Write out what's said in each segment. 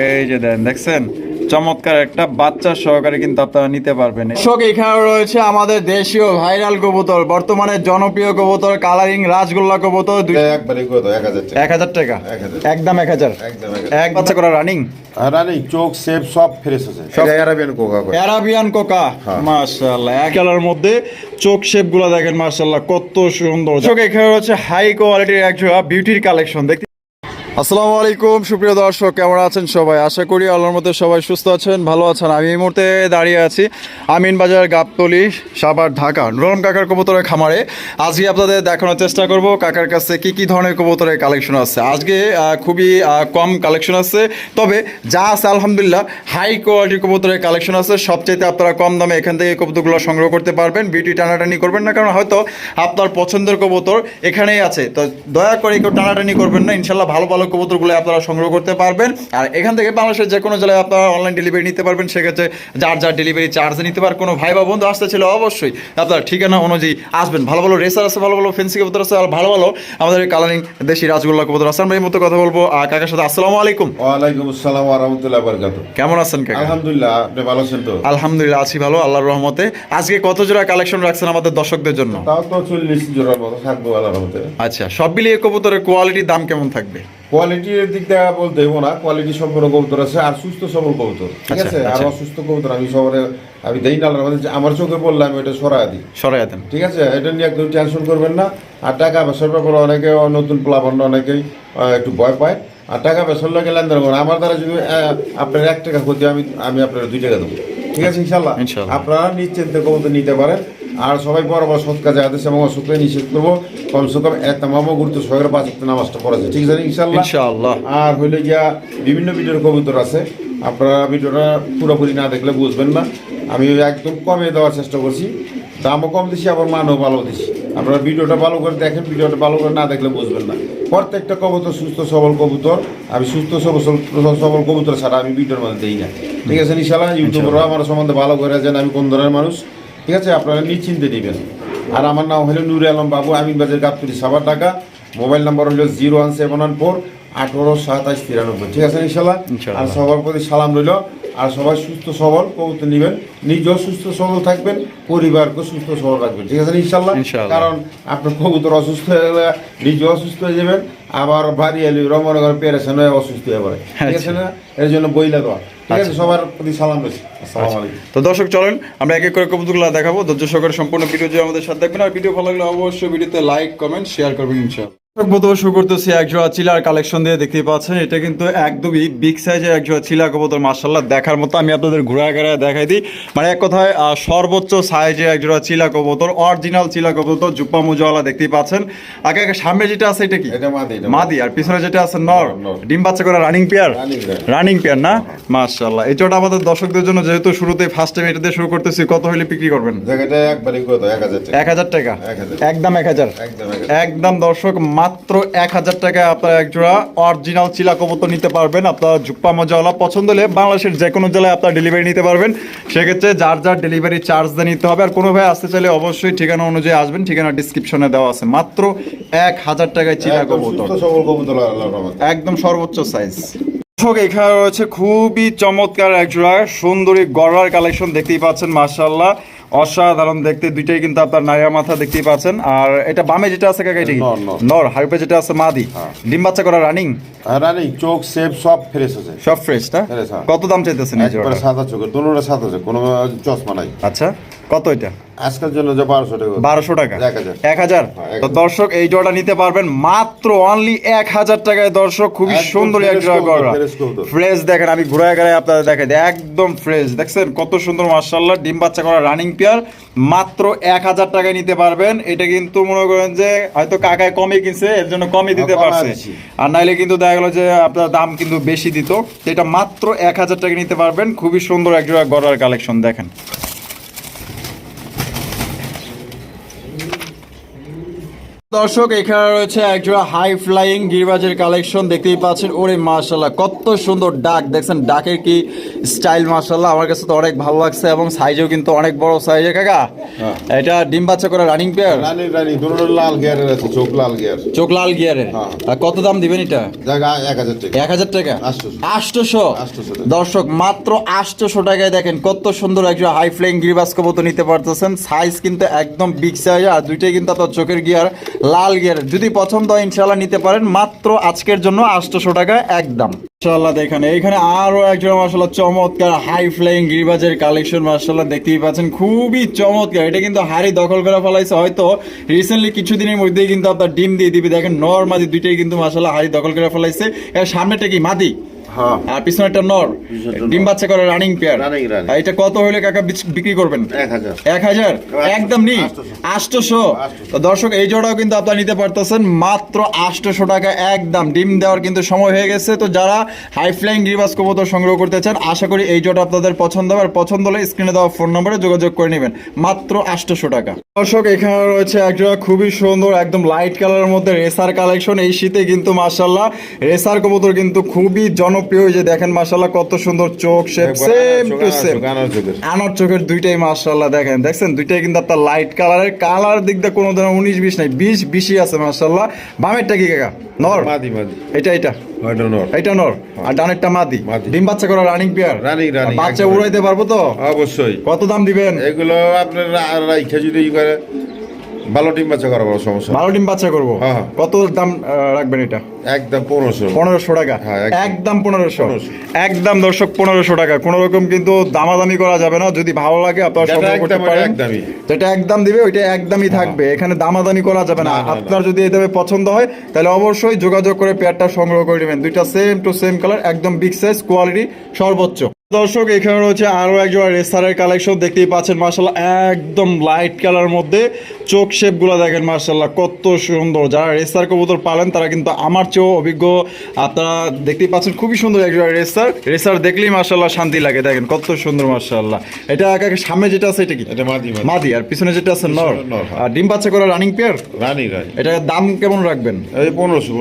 এই যে দেন দেখছেন? চমৎকার একটা বাচ্চা সহকারে কিন্তু আপনারা নিতে পারবেন। দর্শক এখানে রয়েছে আমাদের দেশীয় ভাইরাল কবুতর বর্তমানে জনপ্রিয় কবুতর কালারিং রাজগোল্লা কবুতর এক হাজার টাকা। এক এক। একদম এক হাজার। এক এক বাচ্চা করা রানিং চোখ সেপ সব ফ্রেশ আছে। অ্যারাবিয়ান কোকা অ্যারাবিয়ান কোকা হ্যাঁ। মাশাআল্লাহ এক কালার মধ্যে চোখ শেপগুলো দেখেন মাশাআল্লাহ কত সুন্দর। চোখ এখানে হচ্ছে হাই কোয়ালিটির একজন বিউটির কালেকশন দেখতে আসসালামু আলাইকুম, সুপ্রিয় দর্শক, কেমন আছেন সবাই? আশা করি আল্লাহর মধ্যে সবাই সুস্থ আছেন, ভালো আছেন। আমি এই মুহূর্তে দাঁড়িয়ে আছি আমিন বাজার গাবতলি সাবার ঢাকা, নুরম কাকার কবুতরের খামারে। আজকে আপনাদের দেখানোর চেষ্টা করব কাকার কাছে কি কি ধরনের কবুতরের কালেকশন আছে। আজকে খুবই কম কালেকশন আছে, তবে যা আছে আলহামদুলিল্লাহ হাই কোয়ালিটির কবুতরের কালেকশন আছে। সবচাইতে আপনারা কম দামে এখান থেকে কবুতরগুলো সংগ্রহ করতে পারবেন। বিউটি টানাটানি করবেন না, কারণ হয়তো আপনার পছন্দের কবুতর এখানেই আছে। তো দয়া করে কেউ টানাটানি করবেন না ইনশাল্লাহ ভালো ভালো কবুতরগুলো আপনারা সংগ্রহ করতে পারবেন। আর এখান থেকে বাংলাদেশের যে কোনো জেলায় আপনারা অনলাইন ডেলিভারি নিতে পারবেন। সেক্ষেত্রে যার যার ডেলিভারি চার্জ নিতে পার কোনো ভাই বা বন্ধু আসতে ছিল অবশ্যই আপনারা ঠিকানা অনুযায়ী আসবেন। ভালো ভালো রেসার আছে ভালো ভালো ফেন্সি কবুতর আছে আর ভালো ভালো আমাদের কালারিং দেশি রাজগোল্লা কবুতর আছে। আমরা এই মতো কথা বলব আর কাকার সাথে। আসসালামু আলাইকুম। ওয়ালাইকুম আসসালাম ওয়া রাহমাতুল্লাহি ওয়া বারাকাতুহু। কেমন আছেন কাকা? আলহামদুলিল্লাহ আপনি ভালো আছেন তো? আলহামদুলিল্লাহ আছি ভালো আল্লাহর রহমতে। আজকে কত জোড়া কালেকশন রাখছেন আমাদের দর্শকদের জন্য? তাও তো চল্লিশ জোড়ার মতো থাকব আল্লাহর রহমতে। আচ্ছা সব মিলিয়ে কবুতরের কোয়ালিটির দাম কেমন থাকবে? কোয়ালিটির দিক থেকে বলতে হব না কোয়ালিটি সম্পূর্ণ কবুতর আছে আর সুস্থ সবল কবুতর ঠিক আচ্ছা, আছে? আর আচ্ছা। অসুস্থ কবুতর আমি সবার আমি দেই না আমার চোখে বললাম আমি এটা সরাই দিই। সরাই দেন। ঠিক আছে? এটা নিয়ে একদম টেনশন করবেন না। আর টাকা পয়সার ব্যাপারে অনেকে নতুন প্লাবন অনেকেই একটু ভয় পায়। আর টাকা পয়সার লোকে লেনদেন করেন। আমার দ্বারা যদি আপনার এক টাকা ক্ষতি আমি আমি আপনার দুই টাকা দেবো। ঠিক আছে ইনশাল্লাহ। আপনারা নিশ্চিন্তে কবুতর নিতে পারেন। আর সবাই বড় সৎ কাজে আদেশ এবং অসুখে নিষেধ করব। কমসে কম এক তামাম গুরুত্ব সহকারে পাঁচ একটা নামাজটা পড়াছে ঠিক আছে ইনশাল্লাহ আর হইলে গিয়া বিভিন্ন ভিডিওর কবুতর আছে। আপনারা ভিডিওটা পুরোপুরি না দেখলে বুঝবেন না। আমি একদম কমে দেওয়ার চেষ্টা করছি। দামও কম দিছি আবার মানও ভালো দিছি। আপনারা ভিডিওটা ভালো করে দেখেন ভিডিওটা ভালো করে না দেখলে বুঝবেন না। প্রত্যেকটা কবুতর সুস্থ সবল কবুতর। আমি সুস্থ সবল সবল কবুতর ছাড়া আমি ভিডিওর মধ্যে দিই না। ঠিক আছে ইনশাল্লাহ ইউটিউবরা আমার সম্বন্ধে ভালো করে যেন আমি কোন ধরনের মানুষ। ঠিক আছে? আপনারা নিশ্চিন্তে নেবেন। আর আমার নাম হলো নুরে আলম বাবু আমিন বাজার গাবতুরি সাবার ঢাকা। মোবাইল নাম্বার হলো zero one seven one four আঠারো সাতাশ তিরানব্বই। ঠিক আছে ইনশাল্লাহ। আর সবার প্রতি সালাম রইল। আর সবাই সুস্থ সবল কবুতর নেবেন। নিজেও সুস্থ সবল থাকবেন পরিবারকে সুস্থ সবল রাখবেন। ঠিক আছে ইনশাল্লাহ ইনশাল্লাহ। কারণ আপনার কবুতর অসুস্থ হয়ে গেলে নিজে অসুস্থ হয়ে যাবেন আবার বাড়ি এলি রমনগর পেরেছেন হয়ে অসুস্থ হয়ে পড়ে। ঠিক আছে না? এর জন্য বইলা দেওয়া ঠিক আছে সবার প্রতি সালাম রয়েছে আসসালামু আলাইকুম। তো দর্শক চলেন আমরা এক এক করে কবুতরগুলো দেখাবো। ধৈর্য সহকারে সম্পূর্ণ ভিডিও যে আমাদের সাথে দেখবেন আর ভিডিও ভালো লাগলে অবশ্যই ভিডিওতে লাইক কমেন্ট শেয়ার করবেন ইনশাআল্লাহ। প্রথমে শুরু করতেছি এক চিলার কালেকশন দিয়ে দেখতেই পাচ্ছেন। এটা কিন্তু একদমই বিগ সাইজের এক চিলা কবুতর মার্শাল্লাহ দেখার মতো আমি আপনাদের ঘুরা ঘেরা দেখাই দিই। মানে এক কথায় সর্বোচ্চ সাইজের এক চিলা কবুতর অরিজিনাল চিলা কবুতর জুপ্পা মুজওয়ালা দেখতেই পাচ্ছেন। আগে আগে সামনে যেটা আছে এটা কি? মাদি আর পিছনে যেটা আছে নর। নর। ডিম বাচ্চা করে রানিং পেয়ার রানিং পেয়ার না? এই আমাদের দর্শকদের জন্য যেহেতু শুরুতে ফার্স্ট টাইম এটা দিয়ে শুরু করতেছি কত হইলে বিক্রি করবেন? এক হাজার টাকা। একদম এক হাজার। একদম দর্শক মাত্র এক হাজার টাকায় আপনারা একজোড়া অরিজিনাল চিলা কবুতর নিতে পারবেন। আপনার জুপ্পা মজাওয়ালা পছন্দ হলে বাংলাদেশের যে কোনো জেলায় আপনার ডেলিভারি নিতে পারবেন। সেক্ষেত্রে যার যার ডেলিভারি চার্জ দিয়ে নিতে হবে। আর কোনো ভাই আসতে চাইলে অবশ্যই ঠিকানা অনুযায়ী আসবেন। ঠিকানা ডিসক্রিপশনে দেওয়া আছে। মাত্র এক হাজার টাকায় চিলা কবুতর। একদম সর্বোচ্চ সাইজ দর্শক এখানে রয়েছে খুবই চমৎকার একজোড়া সুন্দরী গড়ার কালেকশন দেখতেই পাচ্ছেন মাশাআল্লাহ। অসাধারণ দেখতে দুইটাই কিন্তু আপনার নারিয়া মাথা দেখতেই পাচ্ছেন। আর এটা বামে যেটা আছে কাকা এটা নর, হাইপে যেটা আছে মাদি। ডিম বাচ্চা করা রানিং রানিং রানি চোখ সেপ সব ফ্রেশ আছে। সব ফ্রেশ না? হ্যাঁ। কত দাম চাইতেছেন এই জোড়া সাদা চোখ দুটোটা সাদা আছে কোনো চশমা নাই। আচ্ছা। কত এটা? আজকের জন্য যে বারোশো টাকা। বারোশো টাকা। এক হাজার। হ্যাঁ, তো দর্শক এই জোড়া নিতে পারবেন মাত্র অনলি এক হাজার টাকায়। দর্শক খুবই সুন্দর এক জোড়া। ফ্রেশ দেখেন আমি ঘুরায় ঘুরায় আপনাদের দেখাই। একদম ফ্রেশ দেখছেন কত সুন্দর মার্শাল্লাহ ডিম বাচ্চা করা রানিং পেয়ার মাত্র এক হাজার টাকায় নিতে পারবেন। এটা কিন্তু মনে করেন যে হয়তো কাকায় কমে কিনছে এর জন্য কমই দিতে পারছে। আর নাইলে কিন্তু দেখা গেলো যে আপনার দাম কিন্তু বেশি দিত। এটা মাত্র এক হাজার টাকা নিতে পারবেন। খুবই সুন্দর এক জোড়া গড়ার কালেকশন দেখেন। দর্শক এখানে রয়েছে একজোড়া হাই ফ্লাইং গিরবাজের কালেকশন দেখতেই পাচ্ছেন। ওরে মার্শাল্লাহ কত সুন্দর ডাক। দেখছেন ডাকের কি স্টাইল মার্শাল্লাহ আমার কাছে তো অনেক ভালো লাগছে এবং সাইজও কিন্তু অনেক বড় সাইজে কাকা হ্যাঁ। এটা ডিম বাচ্চা করে রানিং পেয়ার রানী রানী দুটো লাল গিয়ারের আছে চোখ লাল গিয়ার চোখ লাল গিয়ারের হ্যাঁ। আর কত দাম দিবেন এটা? জায়গা এক হাজার টাকা। এক হাজার টাকা? আটশোশো। দর্শক মাত্র আটশোশো টাকায় দেখেন কত সুন্দর একজন হাই ফ্লাইং গিরিবাস কবুতর নিতে পারতেছেন। সাইজ কিন্তু একদম বিগ সাইজ আর দুইটাই কিন্তু আপনার চোখের গিয়ার লাল গিয়ার যদি পছন্দ হয় ইনশাল্লাহ নিতে পারেন। মাত্র আজকের জন্য আটশোশো টাকা একদম মাশাআল্লাহ, দেখেন এখানে আরও একজন মাসাল্লাহ চমৎকার হাই ফ্লাইং গিরিবাজের কালেকশন মাসাল্লাহ দেখতেই পাচ্ছেন, খুবই চমৎকার। এটা কিন্তু হাড়ি দখল করে ফেলাইছে, হয়তো রিসেন্টলি কিছুদিনের মধ্যেই কিন্তু আপনার ডিম দিয়ে দিবি। দেখেন, নর মাদি দুইটাই কিন্তু মাসাল্লাহ হাড়ি দখল করে ফেলাইছে। এর সামনেটা কি, মাদি? আর পিছনে একটা নর। ডিম বাচ্চা করে রানিং পেয়ার। এটা কত হলে কাকা বিক্রি করবেন? এক হাজার। একদম। নি। তো দর্শক এই জোড়াও কিন্তু আপনারা নিতে পারতেছেন। মাত্র আটশোশো টাকা একদম। ডিম দেওয়ার কিন্তু সময় হয়ে গেছে। তো যারা হাই ফ্লাইং গিরিবাস কবুতর সংগ্রহ করতে চান আশা করি এই জোড়া আপনাদের পছন্দ হবে। আর পছন্দ হলে স্ক্রিনে দেওয়া ফোন নম্বরে যোগাযোগ করে নেবেন। মাত্র আটশোশো টাকা। দর্শক এখানে রয়েছে একজোড়া খুবই সুন্দর একদম লাইট কালারের মধ্যে রেসার কালেকশন এই শীতে কিন্তু মার্শাল্লাহ রেসার কবুতর কিন্তু খুবই জনপ্রিয়। এই যে দেখেন মার্শাল্লাহ কত সুন্দর চোখ শেপ সেম টু সেম আনার চোখের দুইটাই দেখেন। দেখছেন? দুইটাই কিন্তু আপনার লাইট কালারের কালার দিক দিয়ে কোনো ধরনের উনিশ বিশ নাই। বিশ বিশই আছে বামেরটা কি কাকা? নর? মাদি মাদি। এটা এটা? এটা নর। আর ডানেরটা মাদি। ডিম বাচ্চা করা রানিং পেয়ার Running, running, বাচ্চা উড়াইতে পারব তো? অবশ্যই। কত দাম দিবেন? এগুলো আপনার রাইখা যদি ই করে ভালো টিম বাচ্চা করা বড় সমস্যা ভালো ডিম বাচ্চা করব। হ্যাঁ, হ্যাঁ। কত দাম রাখবেন এটা? একদম পনেরোশো। পনেরোশো টাকা? হ্যাঁ, একদম। পনেরোশো? একদম দর্শক পনেরোশো টাকা। কোনো রকম কিন্তু দামাদামি করা যাবে না। যদি ভালো লাগে আপনারা যেটা সংগ্রহ করতে একদম, পারেন। যেটা একদম দিবে ওইটা একদমই থাকবে। এখানে দামাদামি করা যাবে না। আপনার যদি এভাবে পছন্দ হয় তাহলে অবশ্যই যোগাযোগ করে পেয়ারটা সংগ্রহ করে নেবেন। দুইটা সেম টু সেম কালার একদম বিগ সাইজ কোয়ালিটি সর্বোচ্চ। দর্শক এখানে রয়েছে আরও একজন রেসারের কালেকশন দেখতেই পাচ্ছেন মার্শাল্লাহ একদম লাইট কালার মধ্যে চোখ শেপগুলো দেখেন মার্শাল্লাহ কত সুন্দর। যারা রেসার কবুতর পালেন তারা কিন্তু আমার চেয়েও অভিজ্ঞ। আপনারা দেখতেই পাচ্ছেন খুবই সুন্দর একজন রেসার রেসার দেখলেই মার্শাল্লাহ শান্তি লাগে। দেখেন কত সুন্দর মার্শাল্লাহ এটা একা সামনে যেটা আছে এটা কি? এটা মাদি মাদি। আর পিছনে যেটা আছে নর। হ্যাঁ। আর ডিম বাচ্চা করা রানিং পেয়ার রানী এটার দাম কেমন রাখবেন? এই পনেরোশো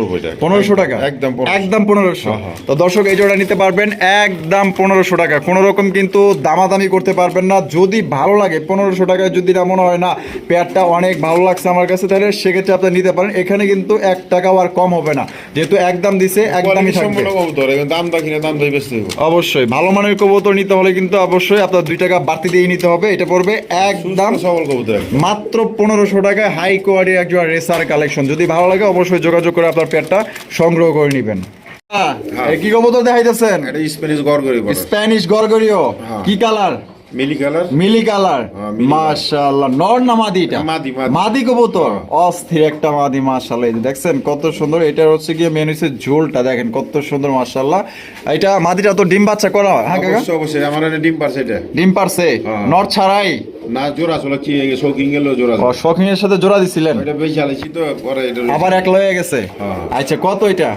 পনেরোশো টাকা? একদম একদম পনেরোশো। হ্যাঁ, হ্যাঁ। তো দর্শক এই জোড়া নিতে পারবেন একদম পনেরোশো টাকা। কোনো রকম কিন্তু দামাদামি করতে পারবেন না। যদি ভালো লাগে পনেরোশো টাকায় যদি না মনে হয় না পেয়ারটা অনেক ভালো লাগছে আমার কাছে তাহলে সেক্ষেত্রে আপনি নিতে পারেন। এখানে কিন্তু এক টাকাও আর কম হবে না। যেহেতু একদম দিছে একদমই থাকবে। অবশ্যই। ভালো মানের কবুতর নিতে হলে কিন্তু অবশ্যই আপনার দুই টাকা বাড়তি দিয়ে নিতে হবে। এটা পড়বে একদম সবল কবুতর। মাত্র পনেরোশো টাকায় হাই কোয়ালিটির একজন রেসার কালেকশন। যদি ভালো লাগে অবশ্যই যোগাযোগ করে আপনার পেটটা সংগ্রহ করে নেবেন। কি কবুতর দেখাইতেছেন? এটা স্প্যানিশ বড় স্প্যানিশ গরগরিও হ্যাঁ। কি কালার? মিলি কালার? মিলি কালার। হ্যাঁ, মাশাআল্লাহ। নর না মাদি মাদি, মাদি। মাদি কবুতর? হ্যাঁ। অস্থির একটা মাদি মাশাআল্লাহ। এই দেখছেন কত সুন্দর। এটা হচ্ছে গিয়ে মেন ঝোলটা। দেখেন কত সুন্দর মাশাআল্লাহ। এটা মাদিটা তো ডিম বাচ্চা করা হ্যাঁ কাকা? অবশ্যই অবশ্যই। আমার এটা ডিম পারছে এটা। ডিম পারছে? হ্যাঁ। নর ছাড়াই? না জোড়া কি শৌকিং জোড়া সাথে জোড়া দিছিলেন? এটা বেশি চালাইছি তো পরে এটা আবার এক লয়ে গেছে? হ্যাঁ। আচ্ছা কত এটা?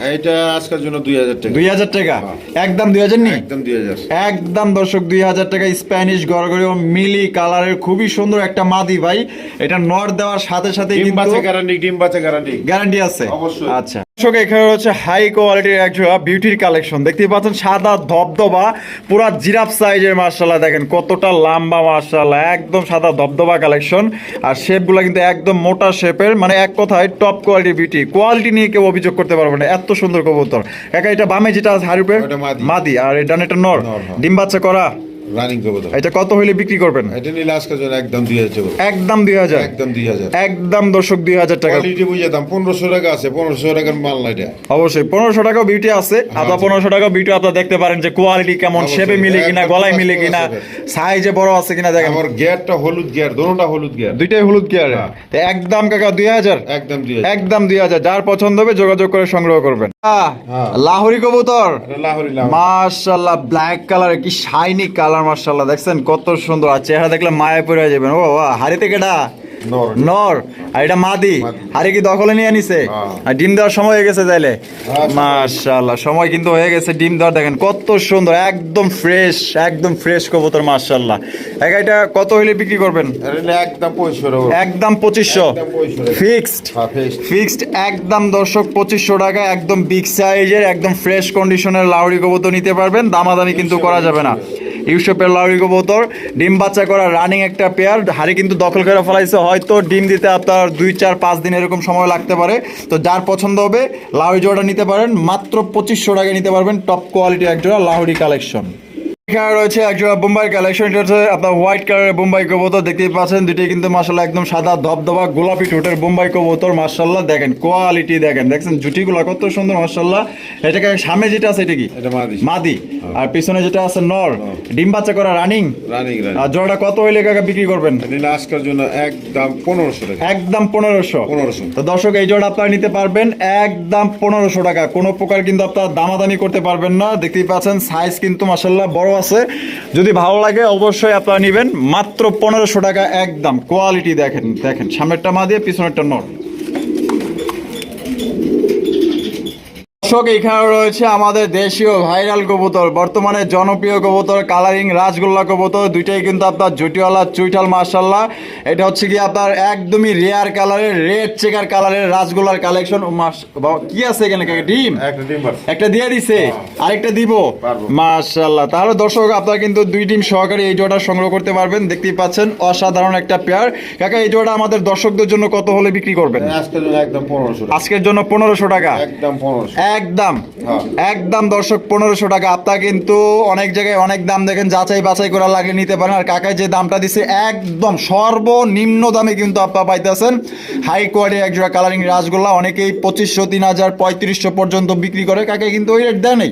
এটা আজকের জন্য দুই হাজার টাকা। দুই হাজার টাকা? একদম দুই হাজার নি? একদম দুই হাজার। একদম দর্শক দুই হাজার টাকা স্প্যানিশ গড়গড়ি ও মিলি কালারের খুবই সুন্দর একটা মাদি ভাই। এটা নর দেওয়ার সাথে সাথে ডিম কিন্তু বাচ্চা গ্যারান্টি ডিম বাচ্চা গ্যারান্টি গ্যারান্টি আছে? অবশ্যই। আচ্ছা। দর্শক এখানে হচ্ছে হাই কোয়ালিটির একজোড়া বিউটির কালেকশন দেখতেই পাচ্ছেন সাদা ধবধবা পুরা জিরাফ সাইজের মার্শাল্লাহ দেখেন কতটা লম্বা মার্শাল্লাহ একদম সাদা ধবধবা কালেকশন আর শেপগুলো কিন্তু একদম মোটা শেপের মানে এক কথায় টপ কোয়ালিটির বিউটি কোয়ালিটি নিয়ে কেউ অভিযোগ করতে পারবে না এত সুন্দর কবুতর। একা এটা বামে যেটা হারুপে মাদি। আর এটা এটা নর। নর, হ্যাঁ। ডিম বাচ্চা করা? রানিং এটা কত হইলে বিক্রি করবেন? এটা নিলে আজকের জন্য একদম দুই হাজার একদম দুই হাজার? একদম দুই হাজার। একদম দর্শক দুই হাজার টাকা। কোয়ালিটি বুঝে দাম পনেরোশো টাকা আছে পনেরোশো টাকার মাল না এটা। অবশ্যই পনেরোশো টাকা বিউটি আছে আপনার জি। পনেরোশো টাকা বিউটি আপনার দেখতে পারেন যে কোয়ালিটি কেমন। শেপে মিলে কিনা গলায় মিলে কিনা সাইজে বড় আছে কিনা দেখেন। আমার গিয়ারটা হলুদ গিয়ার দোনোটা হলুদ গিয়ার দুইটাই হলুদ গিয়ার হ্যাঁ। একদম কাকা দুই হাজার? একদম দুই হাজার। একদম দুই হাজার। যার পছন্দ হবে যোগাযোগ করে সংগ্রহ করবেন। হ্যাঁ। লাহোরি কবুতর। মার্শাল্লাহ। ব্ল্যাক কালার কি শাইনি কালার মার্শাল্লাহ দেখছেন কত সুন্দর আর চেহারা দেখলে মায়া পড়ে যাবেন। ও বাবা, থেকে নর। নর। আর এটা মাদি। আরে কি দখলে নিয়ে নিছে হ্যাঁ। আর ডিম দেওয়ার সময় হয়ে গেছে তাইলে? হ্যাঁ, সময়। কিন্তু হয়ে গেছে ডিম দেওয়ার দেখেন কত সুন্দর একদম ফ্রেশ একদম ফ্রেশ কবুতর এক এটা কত হইলে বিক্রি করবেন? একদম টাকা। একদম পঁচিশশো। ফিক্সড হ্যাঁ, ফিক্সড একদম দর্শক পঁচিশশো টাকা একদম বিগ সাইজের একদম ফ্রেশ কন্ডিশনের লাউরি কবুতর নিতে পারবেন। দামাদামি কিন্তু করা যাবে না। ইউসুফের লাউরি কবুতর, ডিম বাচ্চা করা রানিং একটা পেয়ার হাড়ি কিন্তু দখল করে ফেলাইছে, হয়তো ডিম দিতে আপনার দুই, চার, পাঁচ দিন এরকম সময় লাগতে পারে। তো যার পছন্দ হবে, লাউরি জোড়া নিতে পারেন, মাত্র পঁচিশশো টাকায় নিতে পারবেন টপ কোয়ালিটি এক জোড়া লাউরি কালেকশন এখানে রয়েছে একজোড়া বোম্বাই কালেকশন এটা হচ্ছে আপনার হোয়াইট কালারের বোম্বাই কবুতর দেখতেই পাচ্ছেন। দুটি কিন্তু মাসাল্লাহ একদম সাদা ধবধবা গোলাপি ঠোঁটের বোম্বাই কবুতর মাসাল্লাহ দেখেন কোয়ালিটি দেখেন। দেখছেন জুটিগুলো কত সুন্দর মাসাল্লাহ এটাকে সামনে যেটা আছে এটা কি? মাদি। মাদি। আর পিছনে যেটা আছে নর। ডিম বাচ্চা করা রানিং। আর জোড়াটা কত হইলে কাকা বিক্রি করবেন? আজকের জন্য একদম পনেরোশো টাকা। একদম পনেরোশো। 1500 তো দর্শক এই জোড়া আপনারা নিতে পারবেন একদম পনেরোশো টাকা। কোনো প্রকার কিন্তু আপনারা দামাদামি করতে পারবেন না। দেখতেই পাচ্ছেন সাইজ কিন্তু মাসাল্লাহ বড় আছে। যদি ভালো লাগে, অবশ্যই আপনারা নেবেন। মাত্র পনেরোশো টাকা, একদম কোয়ালিটি দেখেন দেখেন। সামনেরটা মা দিয়ে, পিছনেরটা নর। দর্শক এখানে রয়েছে আমাদের দেশীয় ভাইরাল কবুতর বর্তমানে জনপ্রিয় কবুতর কালারিং রাজগোল্লা কবুতর। দুইটাই কিন্তু আপনার জুটিওয়ালা চুইটাল মার্শাল্লাহ এটা হচ্ছে কি আপনার একদমই রেয়ার কালারের রেড চেকার কালারের রাজগোল্লার কালেকশন কি আছে এখানে? ডিম? একটা ডিম একটা দিয়ে দিছে? আরেকটা দিব? পারব। মাশাল্লাহ তাহলে দর্শক আপনারা কিন্তু দুই ডিম সহকারে এই জোড়া সংগ্রহ করতে পারবেন। দেখতেই পাচ্ছেন অসাধারণ একটা পেয়ার কাকা এই জোড়া আমাদের দর্শকদের জন্য কত হলে বিক্রি করবেন? আজকের জন্য একদম পনেরোশো টাকা। আজকের জন্য পনেরোশো টাকা। একদম পনেরোশো। একদম। একদম দর্শক পনেরোশো টাকা। আপনার কিন্তু অনেক জায়গায় অনেক দাম দেখেন যাচাই বাছাই করা লাগে নিতে পারেন। আর কাকায় যে দামটা দিছে একদম সর্বনিম্ন দামে কিন্তু আপনার পাইতেছেন। হাই কোয়ালিটি এক জোড়া কালারিং রাসগোল্লা অনেকেই পঁচিশশো তিন হাজার পঁয়ত্রিশশো পর্যন্ত বিক্রি করে। কাকে কিন্তু ওই রেট দেয় নেই।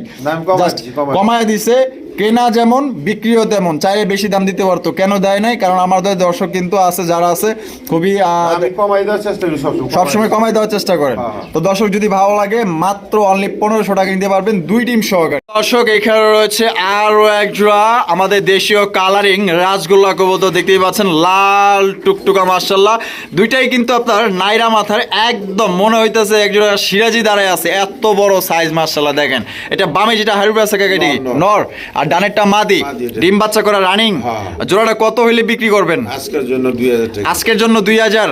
কমায় দিছে। কেনা যেমন বিক্রিও তেমন। চাইলে বেশি দাম দিতে পারতো। কেন দেয় নাই? কারণ আমাদের দর্শক কিন্তু আছে যারা আছে খুবই আহ, আমি কমাই দেওয়ার চেষ্টা করি সবসময় কমাই দেওয়ার চেষ্টা করেন। হ্যাঁ, হ্যাঁ। তো দর্শক যদি ভালো লাগে মাত্র অনলি পনেরোশো টাকা নিতে পারবেন দুই টিম সহকারে। দর্শক এখানে রয়েছে আরও এক জোড়া আমাদের দেশীয় কালারিং রাজগোল্লা কবুতর দেখতেই পাচ্ছেন লাল টুকটুকা মার্শাল্লাহ দুইটাই কিন্তু আপনার নাইরা মাথার একদম মনে হইতেছে এক জোড়া সিরাজি দাঁড়ায় আছে এত বড় সাইজ মার্শাল্লাহ দেখেন। এটা বামে যেটা হারুবে আছে কাকাটি? নর, নর। নর। আর ডানেরটা মাদি ডিম বাচ্চা করা রানিং হ্যাঁ। জোড়াটা কত হইলে বিক্রি করবেন? আজকের জন্য দুই হাজার আজকের জন্য দুই হাজার।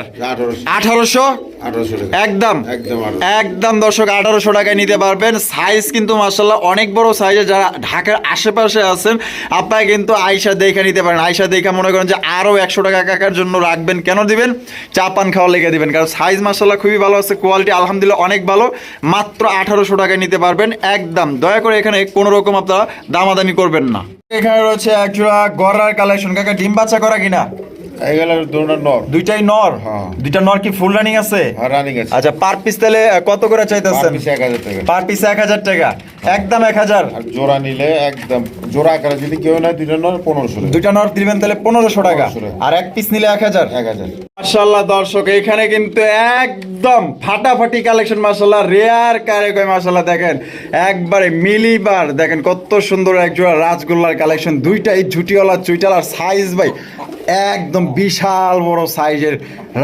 আঠারোশো? একদম। একদম দর্শক আঠারোশো টাকায় নিতে পারবেন। সাইজ কিন্তু মার্শাল্লাহ অনেক বড় সাইজে যারা ঢাকার আশেপাশে আছেন আপনারা কিন্তু আয়সা দেখে নিতে পারেন। আয়সা দেখে মনে করেন যে আরও একশো টাকা কাকার জন্য রাখবেন। কেন দিবেন? চা পান খাওয়া লেগে দিবেন। কারণ সাইজ মার্শাল্লাহ খুবই ভালো আছে কোয়ালিটি আলহামদুলিল্লাহ অনেক ভালো। মাত্র আঠারোশো টাকায় নিতে পারবেন। একদম। দয়া করে এখানে কোনো রকম আপনারা দামাদামি করবেন না। এখানে রয়েছে একজোড়া গড়ার কালেকশন কাকা ডিম বাচ্চা করা কিনা? এগুলো দুটো নর। দুইটাই নর? হ্যাঁ। দুইটা নর কি ফুল রানিং আছে? রানিং আছে। আচ্ছা পার পিস তাহলে কত করে চাইতেছেন? পিসে এক হাজার টাকা। পার পিস এক হাজার টাকা। একদম এক হাজার। আর জোড়া নিলে একদম জোড়া আকারে যদি কেউ নেয় দুটো নর পনেরোশো দুইটা নর দিবেন তাহলে পনেরোশো টাকা। আর এক পিস নিলে এক হাজার। এক হাজার। মার্শাল্লাহ দর্শক এখানে কিন্তু একদম ফাটাফাটি কালেকশন মার্শাল্লাহ রেয়ার কারে কয় মার্শাল্লাহ দেখেন একবারে মিলিবার দেখেন কত সুন্দর এক জোড়া রাজগোল্লার কালেকশন দুইটাই ঝুটিওয়ালা চুইটাল আর সাইজ ভাই একদম বিশাল বড় সাইজের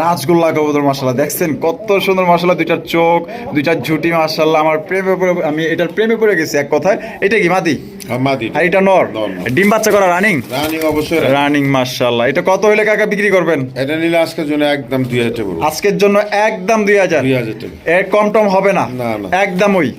রাজগোল্লা কবুতর মার্শাল্লাহ দেখছেন কত সুন্দর মার্শাল্লাহ দুইটার চোখ দুইটার ঝুটি মার্শাল্লাহ আমার প্রেমে পড়ে আমি এটার প্রেমে পড়ে গেছি এক কথায়। এটা কি মাদি? আর মাদি। আর এটা নর। নর, নর। ডিম বাচ্চা করা রানিং? রানিং অবশ্যই রানিং। রানিং এটা কত হইলে কাকা বিক্রি করবেন? এটা নিলে আজকের জন্য একদম দুই হাজার টাকা আজকের জন্য একদম দুই হাজার। দুই হাজার টাকা। এর কম টম হবে না। একদম ওই।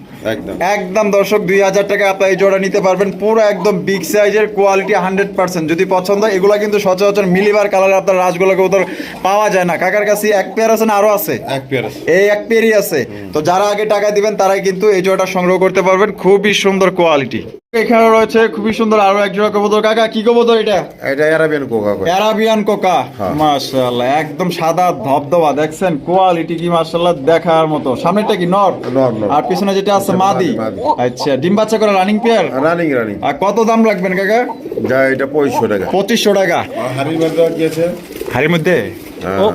একদম। দর্শক দুই হাজার টাকা আপনার এই জোড়া নিতে পারবেন। পুরো একদম বিগ সাইজের কোয়ালিটি হান্ড্রেড পার্সেন্ট যদি পছন্দ হয় এগুলা কিন্তু সচরাচর মিলিবার কালার আপনার কবুতর পাওয়া যায় না। কাকার কাছে এক পেয়ার আছে না আরও আছে? এক পেয়ার আছে। এই এক পেয়ারই আছে। তো যারা আগে টাকা দিবেন তারাই কিন্তু এই জোড়াটা সংগ্রহ করতে পারবেন। খুবই সুন্দর কোয়ালিটি এখানে রয়েছে খুবই সুন্দর আরও এক জোড়া কবুতর। কাকা কি কবুতর এটা? এটা এরাবিয়ান কোকা অ্যারাবিয়ান কোকা? মাশাআল্লাহ একদম সাদা ধবধবা দেখছেন? কোয়ালিটি কি মাশাআল্লাহ দেখার মতো। সামনেটা কি নর। আর পিছনে যেটা আছে মাদি। আচ্ছা ডিম বাচ্চা করে রানিং পেয়ার রানিং রানিং আর কত দাম রাখবেন কাকা? যা এটা পঁয়ষট্টি টাকা। পঁচিশশো টাকা। আর হাড়ির মধ্যে কি আছে? হাড়ির মধ্যে? হ্যাঁ। ও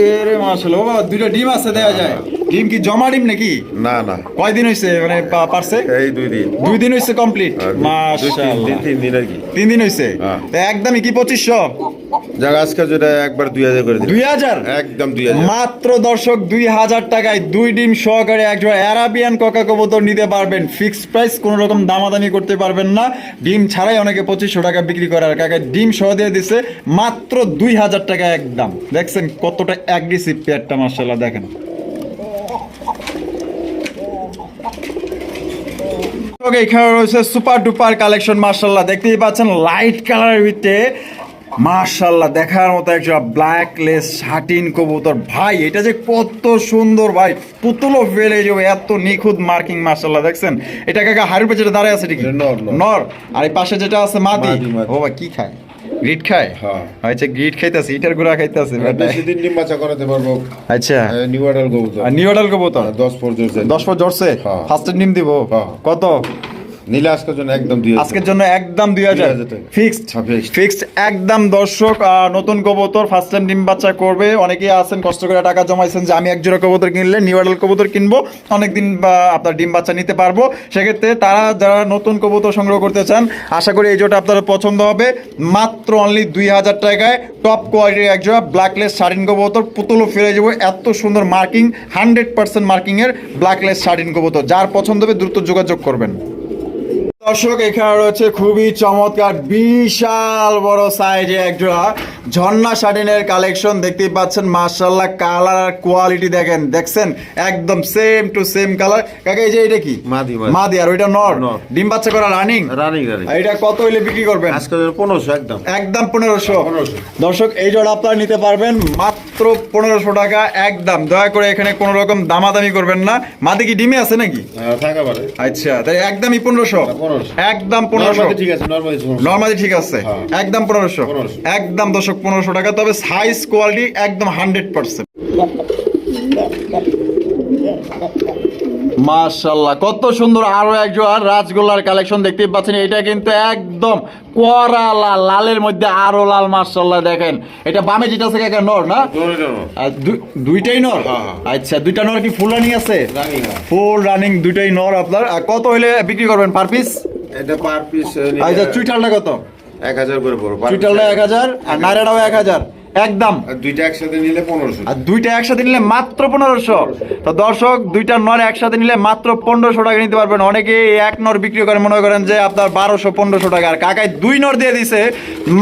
এরে মাশাআল্লাহ দুইটা ডিম আছে দেয়া যায়। ডিম কি জমা ডিম নাকি? না না। কয়দিন হয়েছে মানে পারছে? এই দুই দিন। দুই দিন হয়েছে কমপ্লিট? তিন মাশাআল্লাহ। দিন তিন দিন আর কি। তিন দিন হয়েছে হ্যাঁ। একদমই কি পঁচিশশো? যাক আজকে যেটা একবার দুই হাজার করে দিন দুই হাজার? একদম দুই হাজার। মাত্র দর্শক দুই হাজার টাকায় দুই ডিম সহকারে একজন অ্যারাবিয়ান কোকা কবুতর নিতে পারবেন। ফিক্সড প্রাইস কোনো রকম দামাদামি করতে পারবেন না। ডিম ছাড়াই অনেকে পঁচিশশো টাকা বিক্রি করে আর কাকা ডিম সহ দিয়ে দিছে মাত্র দুই হাজার টাকা একদম। দেখছেন কতটা অ্যাগ্রেসিভ পেয়ারটা মার্শাল্লাহ দেখেন। এখানে রয়েছে সুপার ডুপার কালেকশন মার্শাল্লাহ দেখতেই পাচ্ছেন লাইট কালারের ভিতরে মার্শাল্লাহ দেখার মতো একটা ব্ল্যাক লেস শাটিন কবুতর। ভাই এটা যে কত সুন্দর ভাই পুতুলও ফেলে যাবে এত নিখুঁত মার্কিং মার্শাল্লাহ দেখছেন? এটা কাকা হাড়ির পেছনে দাঁড়ায় আছে ঠিক নর, আর এই পাশে যেটা আছে মাদি। ও ভাই কি খায়? গ্রিট খায়? হ্যাঁ। আচ্ছা গ্রিট খাইতাছে ইটার গুড়া খাইতাছে বেশি দিন ডিম বাচ্চা করাতে পারব। আচ্ছা। নিউ অর্ডার কবুতর। আর নিউ অর্ডার কবুতর? দশ পর্যন্ত দশ পর জড়ছে ফার্স্ট ফার্স্টের ডিম দিব? হ্যাঁ। কত? নিলে আজকের জন্য একদম দুই আজকের জন্য একদম দুই হাজার। ফিক্সড। হ্যাঁ, ফিক্সড একদম দর্শক নতুন কবুতর ফার্স্ট টাইম ডিম বাচ্চা করবে। অনেকেই আছেন কষ্ট করে টাকা জমাইছেন যে আমি এক জোড়া কবুতর কিনলে নিউ আডাল কবুতর কিনবো অনেকদিন বা আপনার ডিম বাচ্চা নিতে পারব। সেক্ষেত্রে তারা যারা নতুন কবুতর সংগ্রহ করতে চান আশা করি এই জোটা আপনাদের পছন্দ হবে। মাত্র অনলি দুই হাজার টাকায় টপ কোয়ালিটির এক জোড়া ব্ল্যাকলেস শাড়িন কবুতর। পুতুলও ফিরে যাব এত সুন্দর মার্কিং হান্ড্রেড পার্সেন্ট মার্কিংয়ের ব্ল্যাকলেস শাড়িন কবুতর। যার পছন্দ হবে দ্রুত যোগাযোগ করবেন। দর্শক এখানে রয়েছে খুবই চমৎকার বিশাল বড় সাইজে একজোড়া ঝর্ণা শাটিনের কালেকশন দেখতেই পাচ্ছেন মার্শাল্লাহ কালার আর কোয়ালিটি দেখেন দেখছেন? একদম সেম টু সেম কালার কাকা এই যে এটা কি? মাদি, মাদি। আর ওইটা নর। ডিম বাচ্চা করা রানিং রানিং রানিং এটা কত হইলে বিক্রি করবেন? জন্য পনেরোশো একদম। একদম পনেরোশো। 1500 দর্শক এই জোড়া আপনারা নিতে পারবেন মাত্র পনেরোশো টাকা একদম। দয়া করে এখানে কোনো রকম দামাদামি করবেন না। মাদি কি ডিমে আছে নাকি? হ্যাঁ, থাকা পারে। আচ্ছা তাই একদমই পনেরোশো। 1500 একদম পনেরোশো। নর্মালি ঠিক আছে নর্মালি নর্মালি ঠিক আছে। হ্যাঁ। একদম পনেরোশো। 1500 একদম দশক পনেরোশো টাকা তবে সাইজ কোয়ালিটি একদম হান্ড্রেড পার্সেন্ট মাশাল্লাহ কত সুন্দর আরও একজোড়া রাজগোল্লার কালেকশন দেখতেই পাচ্ছেন। এটা কিন্তু একদম কড়া লাল লালের মধ্যে আরও লাল মাশাল্লাহ দেখেন। এটা বামে যেটা আছে কাকা নর না? দুইটাই নর? হ্যাঁ, হ্যাঁ। আচ্ছা দুইটা নর কি ফুল রানিং আছে? ফুল রানিং দুইটাই নর আপনার। আর কত হইলে বিক্রি করবেন পার পিস এটা পার পিস আচ্ছা চুইটালটা কত? এক হাজার করে পড়ো চুইটালটা এক হাজার আর নাইরাটাও এক হাজার। একদম। দুইটা একসাথে নিলে পনেরোশো। আর দুইটা একসাথে নিলে মাত্র পনেরোশো। তো দর্শক দুইটা নর একসাথে নিলে মাত্র পনেরোশো টাকা নিতে পারবেন। অনেকে এক নর বিক্রি করে মনে করেন যে আপনার বারোশো পনেরোশো টাকা। আর কাকায় দুই নর দিয়ে দিছে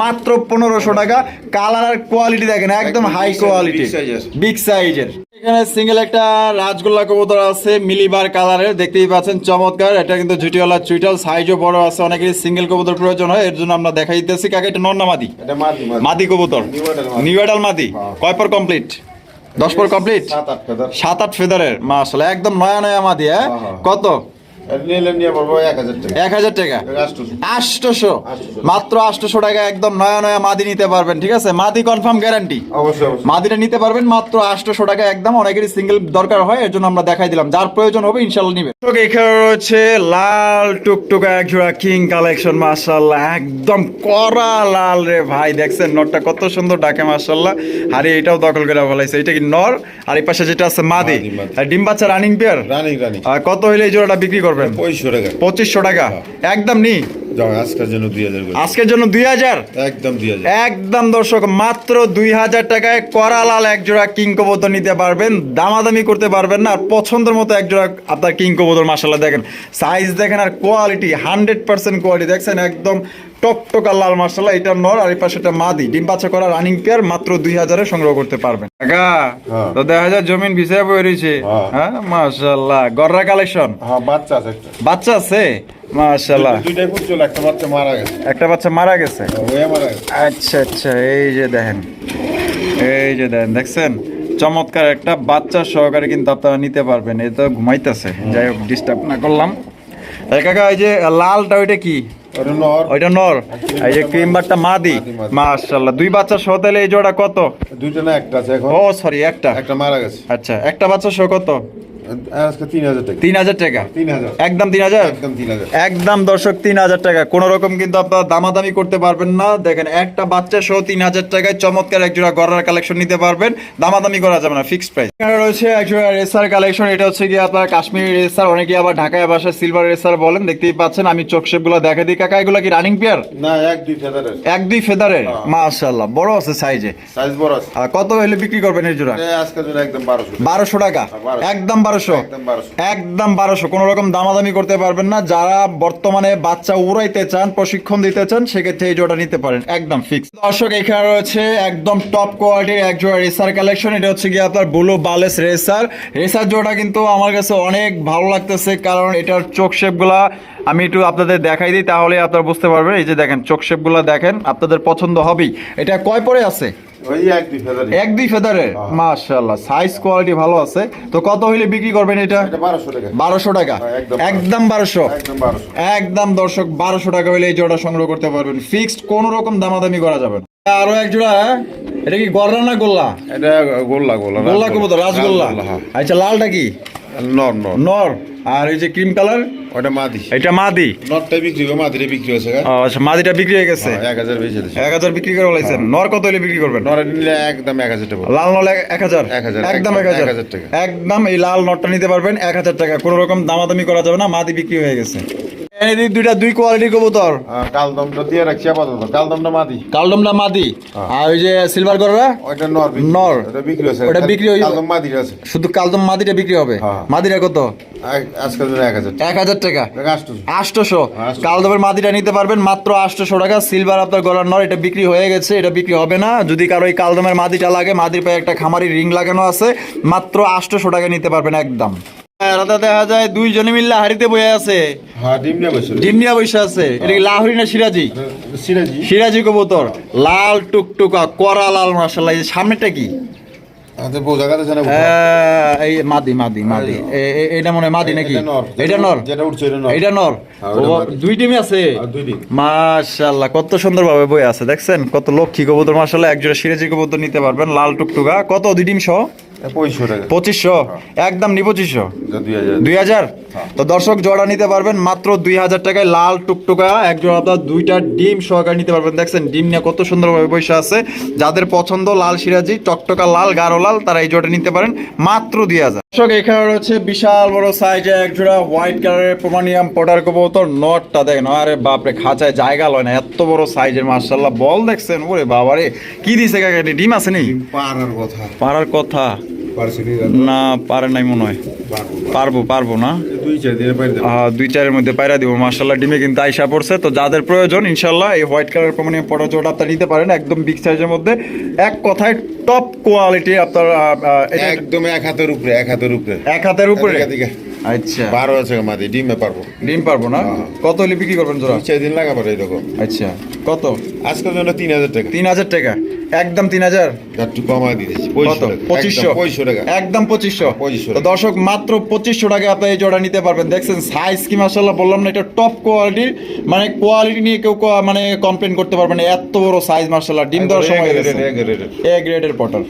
মাত্র পনেরোশো টাকা। কালার আর কোয়ালিটি দেখেন একদম হাই কোয়ালিটি বিগ সাইজের এখানে সিঙ্গেল একটা রাজগোল্লা কবুতর আছে মিলিবার কালারের। দেখতেই পাচ্ছেন চমৎকার। এটা কিন্তু ঝুটিওয়ালা চুইটাল সাইজও বড় আছে অনেকের সিঙ্গেল কবুতর প্রয়োজন হয় এর জন্য আমরা দেখাই দিতেছি। কাকে এটা নর মাদি? মাদি কবুতর। নিউডাল মাদি। হ্যাঁ। কয় পর কমপ্লিট দশ পর কমপ্লিট সাত আট ফেদারের মাসাল্লাহ একদম নয়া নয়া মাদি হ্যাঁ? হ্যাঁ, হ্যাঁ। কত? এটা নিলে নিয়ে পড়ব এক হাজার টাকা। এক হাজার টাকা? আটশোশো আষ্টশো। আটশোশো। টাকা একদম নয়া নয়া মাদি নিতে পারবেন ঠিক আছে? মাদি কনফার্ম গ্যারান্টি অবশ্যই অবশ্যই। মাদিটা নিতে পারবেন মাত্র টাকা একদম অনেকেরই সিঙ্গেল দরকার হয় এর জন্য আমরা দেখাই দিলাম। যার প্রয়োজন হবে ইনশাল্লাহ নিবে। এখানে রয়েছে লাল টুকটুকা এক জোড়া কিং কালেকশন মার্শাল্লাহ একদম করা লাল রে ভাই। দেখছেন নরটা কত সুন্দর ডাকে মার্শাল্লাহ আর এটাও দখল করে ফেলাইছে। এটা কি নর? আর এই পাশে যেটা আছে মাদি। ডিম বাচ্চা রানিং পেয়ার রানিং রানিং কত হইলে এই জোড়াটা বিক্রি করবেন? পঁচিশশো টাকা। একদম নি? আজকের জন্য দুই হাজার আজকের জন্য দুই হাজার? একদম দুই হাজার। একদম দর্শক মাত্র দুই হাজার টাকায় করালাল এক জোড়া কিং কবুতর নিতে পারবেন। দামাদামি করতে পারবেন না। আর পছন্দের মতো এক জোড়া আপনার কিং কবুতর মাসাল্লাহ দেখেন। সাইজ দেখেন আর কোয়ালিটি হান্ড্রেড পার্সেন্ট কোয়ালিটি দেখছেন? একদম টকটকা লাল মাসাল্লাহ এটা নর আর এই পাশে এটা মাদি। ডিম বাচ্চা করা রানিং পেয়ার মাত্র দুই হাজারে সংগ্রহ করতে পারবেন। কাকা হ্যাঁ। তো দেখা যায় জমিন ভিসা বয়ে রয়েছে। হ্যাঁ। হ্যাঁ গররা কালেকশন বাচ্চা আছে বাচ্চা আছে? দুইটাই একটা বাচ্চা মারা গেছে। একটা বাচ্চা মারা গেছে? মারা গেছে। আচ্ছা আচ্ছা এই যে দেখেন। এই যে দেখেন দেখছেন? চমৎকার একটা বাচ্চা সহকারে কিন্তু আপনারা নিতে পারবেন। তো ঘুমাইতেছে। যাই হোক ডিস্টার্ব না করলাম। কাকা এই যে লালটা ওইটা কি? ওইটা নর। এই যে মাদি। মাশাআল্লাহ। দুই বাচ্চা সহ তাহলে এই জোড়া কত? দুইটা না একটা আছে এখন। ও সরি একটা। একটা মারা গেছে। আচ্ছা একটা বাচ্চা সহ কত? তিন হাজার টাকা। তিন হাজার টাকা? তিন হাজার। একদম তিন হাজার? একদম তিন হাজার। একদম দর্শক তিন হাজার টাকা। কোন রকম কিন্তু আপনারা দামাদামি করতে পারবেন না। দেখেন একটা বাচ্চা সহ তিন হাজার টাকায় চমৎকার এক গড়ার কালেকশন নিতে পারবেন। দামাদামি করা যাবে না ফিক্সড প্রাইস এখানে রয়েছে এক রেসার কালেকশন এটা হচ্ছে কি আপনার কাশ্মীরি রেসার অনেকে আবার ঢাকায় বাসায় সিলভার রেসার বলেন। দেখতেই পাচ্ছেন আমি চোখগুলো দেখা দিই। কাকা এগুলো কি রানিং পেয়ার না এক দুই ফেদারের এক দুই ফেদারের মাশাআল্লাহ বড় আছে সাইজে সাইজ বড় আছে। কত হলে বিক্রি করবেন এই জোড়া? একদম বারোশো বারোশো টাকা? বারোশো। একদম বারোশো। একদম বারোশো। কোনো রকম দামাদামি করতে পারবেন না। যারা বর্তমানে বাচ্চা উড়াইতে চান প্রশিক্ষণ দিতে চান সেক্ষেত্রে এই জোড়া নিতে পারেন। একদম ফিক্স দর্শক এখানে রয়েছে একদম টপ কোয়ালিটির এক জোড়া রেসার কালেকশন এটা হচ্ছে কি আপনার ব্লু বালেস রেসার রেসার জোড়া কিন্তু আমার কাছে অনেক ভালো লাগতেছে কারণ এটার চোখ শেপগুলা আমি একটু আপনাদের দেখাই দিই তাহলে আপনারা বুঝতে পারবেন। এই যে দেখেন চোখ শেপগুলা দেখেন আপনাদের পছন্দ হবেই। এটা কয় পরে আছে? ওই এক দুই ফেদারি এক দুই ফেদারের মাশাআল্লাহ সাইজ কোয়ালিটি ভালো আছে। তো কত হইলে বিক্রি করবেন এটা? এটা বারোশো টাকা। বারোশো টাকা? হ্যাঁ, একদম দর্শক বারোশো টাকা হইলে এই জোড়া সংগ্রহ করতে পারবেন। ফিক্সড কোন রকম দামাদামি করা যাবে না। আরও এক জোড়া এটা কি গররা না গোল্লা? এটা গোল্লা গোল্লা গোল্লা কবুতর রাজগোল্লা হ্যাঁ। আচ্ছা লালটা কি? নর নর। নর। আর এই যে ক্রিম কালার? ওটা মাদি। এটা মাদি। নরটা বিক্রি হবে মাদিটা বিক্রি হয়েছে আচ্ছা মাদিটা বিক্রি হয়ে গেছে। হ্যাঁ, এক হাজার বেশি এক হাজার বিক্রি করে বলাইছেন। নর কত হলে বিক্রি করবেন? নরে নিলে একদম এক হাজার টাকা লাল নল এক- হাজার? এক হাজার, একদম এক হাজার। টাকা। একদম এই লাল নটটা নিতে পারবেন এক হাজার টাকা। কোনো রকম দামাদামি করা যাবে না মাদি বিক্রি হয়ে গেছে। এই দুইটা দুই কোয়ালিটির কবুতর। কালদমটা দিয়ে রাখছি আপাতত। কালদমটা মাদি। কালডমটা মাদি। আর ওই যে সিলভার গররা? ওইটা নর নর। ওটা বিক্রি হয়েছে। ওটা বিক্রি হয়ে- কালদম মাদি আছে। শুধু কালদম মাদিটা বিক্রি হবে? হ্যাঁ। মাদিটা কত? আজ- এক হাজার এক হাজার টাকা। টাকা আষ্টশো আটশোশো। কালদমের মাদিটা নিতে পারবেন মাত্র আষ্টশো টাকা। সিলভার আপনার গলার নর এটা বিক্রি হয়ে গেছে এটা বিক্রি হবে না। যদি কারও এই কালদমের মাদিটা লাগে মাদির পায়ে একটা খামারি রিং লাগানো আছে মাত্র আষ্টশো টাকা নিতে পারবেন একদম। রাতে দেখা যায় দুইজনে মিললে হাড়িতে বয়ে আছে। হ্যাঁ বসে আছে। এটা কি লাহুরি না সিরাজি? সিরাজি। সিরাজি কবুতর। লাল টুকটুকা করা লাল সামনেটা কি? মাদি মাদি মাদি এটা মনে হয় মাদি নাকি? এটা নর। এটা নর? হ্যাঁ। দুই টিমই আছে? কত সুন্দর ভাবে বই আছে দেখছেন? কত লক্ষ্মী কবুতর মাশাআল্লাহ। একজোড়া সিরাজি কবুতর নিতে পারবেন লাল টুকটুকা। কত? দুই ডিম সহ? পঁচিশশো একদম নি পঁচিশশো? দুই হাজার। তো দর্শক জোড়া নিতে পারবেন মাত্র দুই হাজার টাকায় লাল টুকটুকা। এক জোড়া আপনার দুইটা ডিম সহকারে নিতে পারবেন। দেখছেন ডিম নিয়ে কত সুন্দরভাবে বসে আছে। যাদের পছন্দ লাল সিরাজি টকটকা লাল গাঢ় লাল তারা এই জোড়া নিতে পারেন মাত্র দুই হাজার। দর্শক এখানে রয়েছে বিশাল বড় সাইজে এক জোড়া হোয়াইট কালারের প্রমানিয়াম পটার কবুতর নটটা দেখেন আরে বাপরে খাঁচায় জায়গা লয় না। এত বড় সাইজের মার্শাল্লাহ বল দেখছেন ওরে বাবারে কি দিছে কাকা ডিম আছে নি? পারার কথা। পাড়ার কথা। না? পারে নাই মনে হয়। পারব পারব না। দুই চারের মধ্যে পায়রা দিব। মার্শাল্লাহ ডিমে কিন্তু আইসা পড়ছে। তো যাদের প্রয়োজন ইনশাল্লাহ এই হোয়াইট কালার প্রমাণে পটা জোট আপনারা নিতে পারেন। একদম বিগ সাইজের মধ্যে। এক কথায় টপ কোয়ালিটি আপনার একদম এক হাতের উপরে এক হাতের উপরে। এক হাতের উপরে। আচ্ছা। বারো আছে মাদি ডিমে পারব। ডিম পারব না? হ্যাঁ। কত হলে বিক্রি করবেন জোড়া? চার দিন লাগাবো এরকম আচ্ছা কত? আজকের জন্য তিন হাজার টাকা। তিন হাজার টাকা। একদম তিন হাজার? একটু কমাই দিতেছি কত? পঁচিশশো? পঁচিশশো টাকা। একদম পঁচিশশো? পঁচিশশো দর্শক মাত্র পঁচিশশো টাকা আপনি এই জোড়া নিতে পারবেন। দেখছেন সাইজ কি মাসাল্লাহ বললাম না এটা টপ কোয়ালিটির মানে কোয়ালিটি নিয়ে কেউ মানে কমপ্লেন করতে পারবে না। এত বড় সাইজ মাসাল্লাহ ডিম দেওয়ার সময় এ গ্রেডের পটল